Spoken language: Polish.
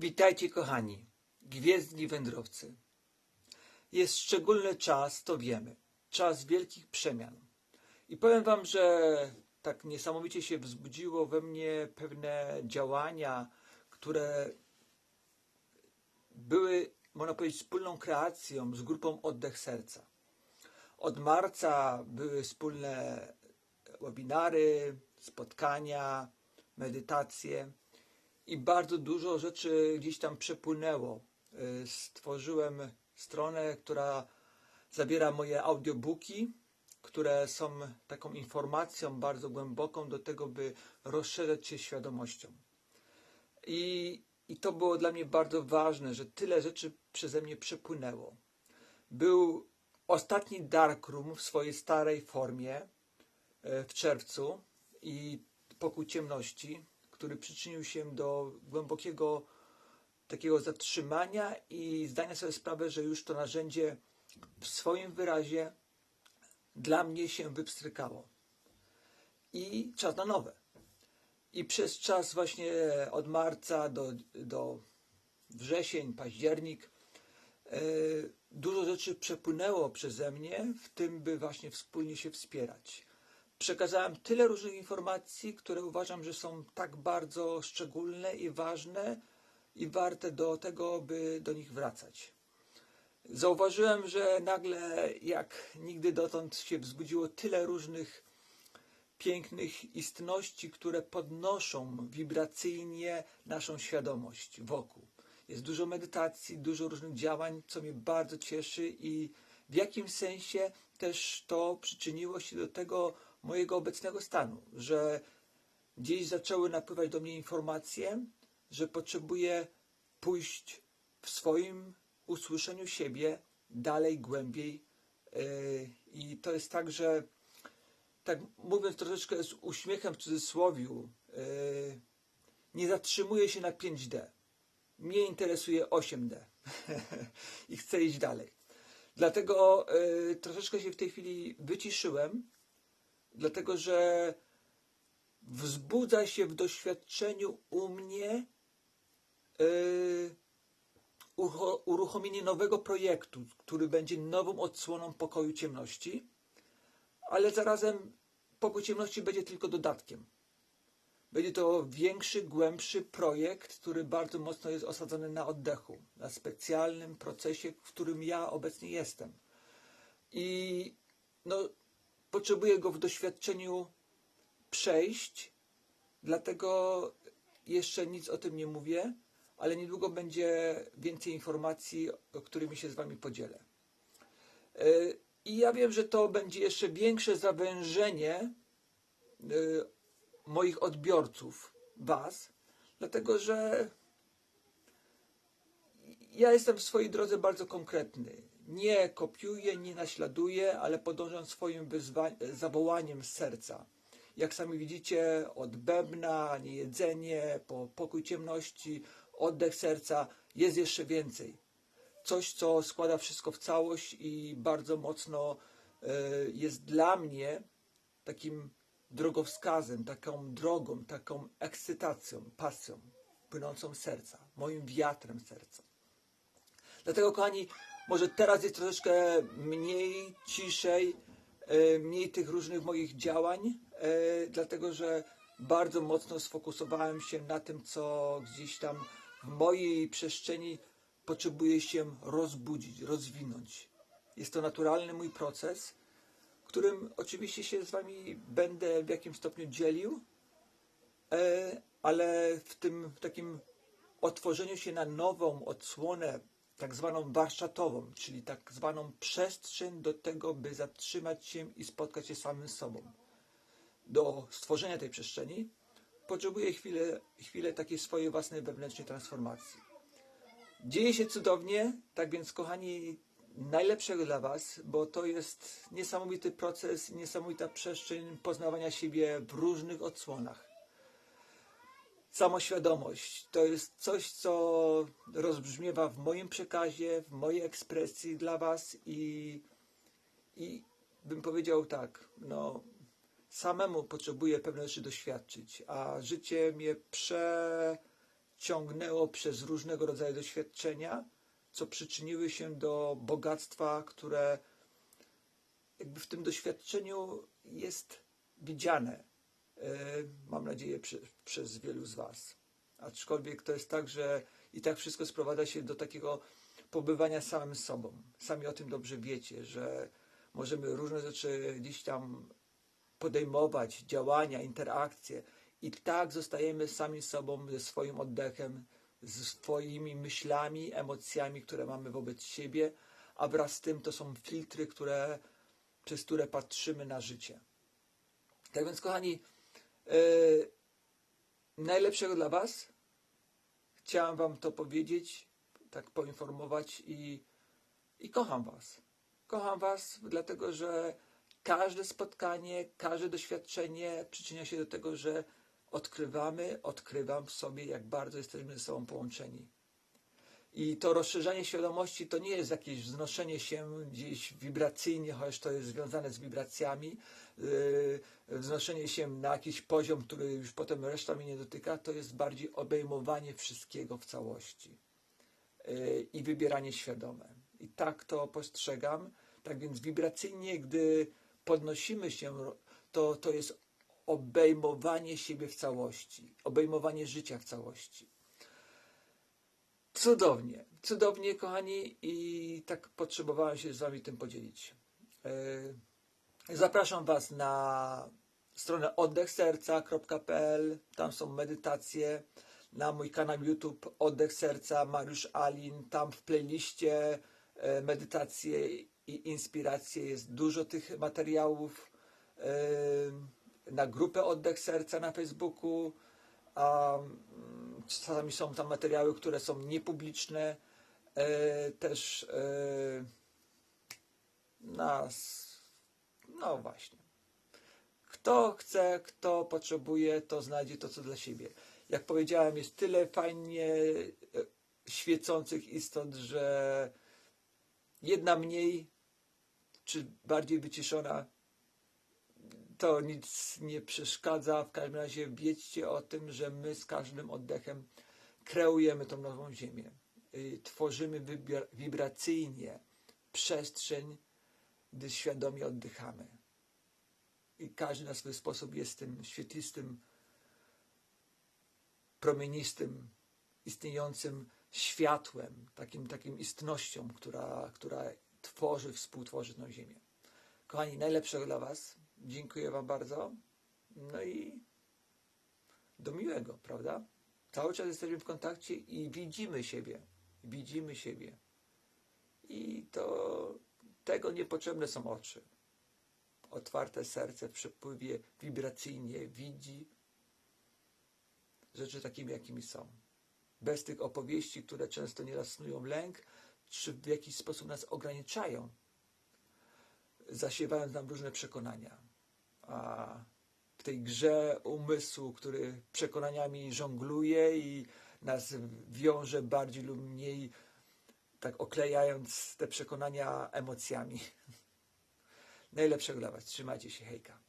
Witajcie kochani, gwiezdni wędrowcy. Jest szczególny czas, to wiemy. Czas wielkich przemian. I powiem wam, że tak niesamowicie się wzbudziło we mnie pewne działania, które były, można powiedzieć, wspólną kreacją z grupą Oddech Serca. Od marca były wspólne webinary, spotkania, medytacje i bardzo dużo rzeczy gdzieś tam przepłynęło. Y, Stworzyłem stronę, która zawiera moje audiobooki, które są taką informacją bardzo głęboką do tego, by rozszerzać się świadomością. I, I to było dla mnie bardzo ważne, że tyle rzeczy przeze mnie przepłynęło. Był ostatni Darkroom w swojej starej formie e, w czerwcu i pokój ciemności, który przyczynił się do głębokiego takiego zatrzymania i zdania sobie sprawę, że już to narzędzie w swoim wyrazie dla mnie się wypstrykało. I czas na nowe. I przez czas właśnie od marca do, do wrzesień, październik e, dużo rzeczy przepłynęło przeze mnie, w tym by właśnie wspólnie się wspierać. Przekazałem tyle różnych informacji, które uważam, że są tak bardzo szczególne i ważne i warte do tego, by do nich wracać. Zauważyłem, że nagle, jak nigdy dotąd, się wzbudziło tyle różnych pięknych istności, które podnoszą wibracyjnie naszą świadomość wokół. Jest dużo medytacji, dużo różnych działań, co mnie bardzo cieszy i w jakimś sensie też to przyczyniło się do tego mojego obecnego stanu, że gdzieś zaczęły napływać do mnie informacje, że potrzebuję pójść w swoim usłyszeniu siebie dalej, głębiej. Yy, I to jest tak, że tak mówiąc troszeczkę z uśmiechem w cudzysłowiu, yy, nie zatrzymuję się na 5D. Mnie interesuje 8D i chcę iść dalej. Dlatego yy, troszeczkę się w tej chwili wyciszyłem, dlatego że wzbudza się w doświadczeniu u mnie yy, ucho- uruchomienie nowego projektu, który będzie nową odsłoną pokoju ciemności, ale zarazem pokój ciemności będzie tylko dodatkiem. Będzie to większy, głębszy projekt, który bardzo mocno jest osadzony na oddechu, na specjalnym procesie, w którym ja obecnie jestem. I no, potrzebuję go w doświadczeniu przejść, dlatego jeszcze nic o tym nie mówię, ale niedługo będzie więcej informacji, którymi się z Wami podzielę. Yy, I ja wiem, że to będzie jeszcze większe zawężenie yy, moich odbiorców, Was, dlatego że ja jestem w swojej drodze bardzo konkretny. Nie kopiuję, nie naśladuję, ale podążam swoim zawołaniem z serca. Jak sami widzicie, od bębna, niejedzenie, po pokój ciemności, oddech serca, jest jeszcze więcej. Coś, co składa wszystko w całość i bardzo mocno e, jest dla mnie takim drogowskazem, taką drogą, taką ekscytacją, pasją płynącą z serca, moim wiatrem serca. Dlatego, kochani, może teraz jest troszeczkę mniej, ciszej, e, mniej tych różnych moich działań, e, dlatego że bardzo mocno sfokusowałem się na tym, co gdzieś tam w mojej przestrzeni potrzebuje się rozbudzić, rozwinąć. Jest to naturalny mój proces, którym oczywiście się z Wami będę w jakimś stopniu dzielił, e, ale w tym takim otworzeniu się na nową odsłonę, tak zwaną warsztatową, czyli tak zwaną przestrzeń do tego, by zatrzymać się i spotkać się samym sobą. Do stworzenia tej przestrzeni potrzebuję chwilę, chwilę takiej swojej własnej wewnętrznej transformacji. Dzieje się cudownie, tak więc kochani, najlepszego dla Was, bo to jest niesamowity proces, niesamowita przestrzeń poznawania siebie w różnych odsłonach. Samoświadomość. To jest coś, co rozbrzmiewa w moim przekazie, w mojej ekspresji dla Was i, i bym powiedział tak, no samemu potrzebuję pewne rzeczy doświadczyć, a życie mnie ciągnęło przez różnego rodzaju doświadczenia, co przyczyniły się do bogactwa, które jakby w tym doświadczeniu jest widziane, mam nadzieję, przy, przez wielu z Was. Aczkolwiek to jest tak, że i tak wszystko sprowadza się do takiego pobywania samym sobą. Sami o tym dobrze wiecie, że możemy różne rzeczy gdzieś tam podejmować, działania, interakcje i tak zostajemy sami sobą ze swoim oddechem, ze swoimi myślami, emocjami, które mamy wobec siebie, a wraz z tym to są filtry, które, przez które patrzymy na życie. Tak więc, kochani, najlepszego dla Was. Chciałem Wam to powiedzieć, tak poinformować i, i kocham Was. Kocham Was, dlatego że każde spotkanie, każde doświadczenie przyczynia się do tego, że odkrywamy, odkrywam w sobie, jak bardzo jesteśmy ze sobą połączeni. I to rozszerzanie świadomości to nie jest jakieś wznoszenie się gdzieś wibracyjnie, chociaż to jest związane z wibracjami, yy, wznoszenie się na jakiś poziom, który już potem reszta mnie nie dotyka, to jest bardziej obejmowanie wszystkiego w całości yy, i wybieranie świadome. I tak to postrzegam. Tak więc wibracyjnie, gdy podnosimy się, to, to jest obejmowanie siebie w całości, obejmowanie życia w całości. Cudownie, cudownie, kochani, i tak potrzebowałem się z Wami tym podzielić. Yy, Zapraszam Was na stronę oddechserca.pl, tam są medytacje, na mój kanał YouTube Oddech Serca, Mariusz Alin, tam w playliście e, medytacje i inspiracje jest dużo tych materiałów. E, Na grupę Oddech Serca na Facebooku, a mm, czasami są tam materiały, które są niepubliczne, e, też e, nas, no właśnie. Kto chce, kto potrzebuje, to znajdzie to, co dla siebie. Jak powiedziałem, jest tyle fajnie e, świecących istot, że jedna mniej, czy bardziej wyciszona, to nic nie przeszkadza. W każdym razie wiedzcie o tym, że my z każdym oddechem kreujemy tą nową ziemię. Y, Tworzymy wibra- wibracyjnie przestrzeń, gdy świadomie oddychamy. I każdy na swój sposób jest tym świetlistym, promienistym, istniejącym światłem, takim, takim istnością, która, która tworzy, współtworzy tę ziemię. Kochani, najlepszego dla Was. Dziękuję Wam bardzo. No i do miłego, prawda? Cały czas jesteśmy w kontakcie i widzimy siebie. Widzimy siebie. I to tego niepotrzebne są oczy. Otwarte serce w przepływie wibracyjnie widzi rzeczy takimi, jakimi są. Bez tych opowieści, które często nieraz snują lęk, czy w jakiś sposób nas ograniczają, zasiewając nam różne przekonania. A w tej grze umysłu, który przekonaniami żongluje i nas wiąże bardziej lub mniej, tak oklejając te przekonania emocjami. Najlepszego dla Was. Trzymajcie się, hejka.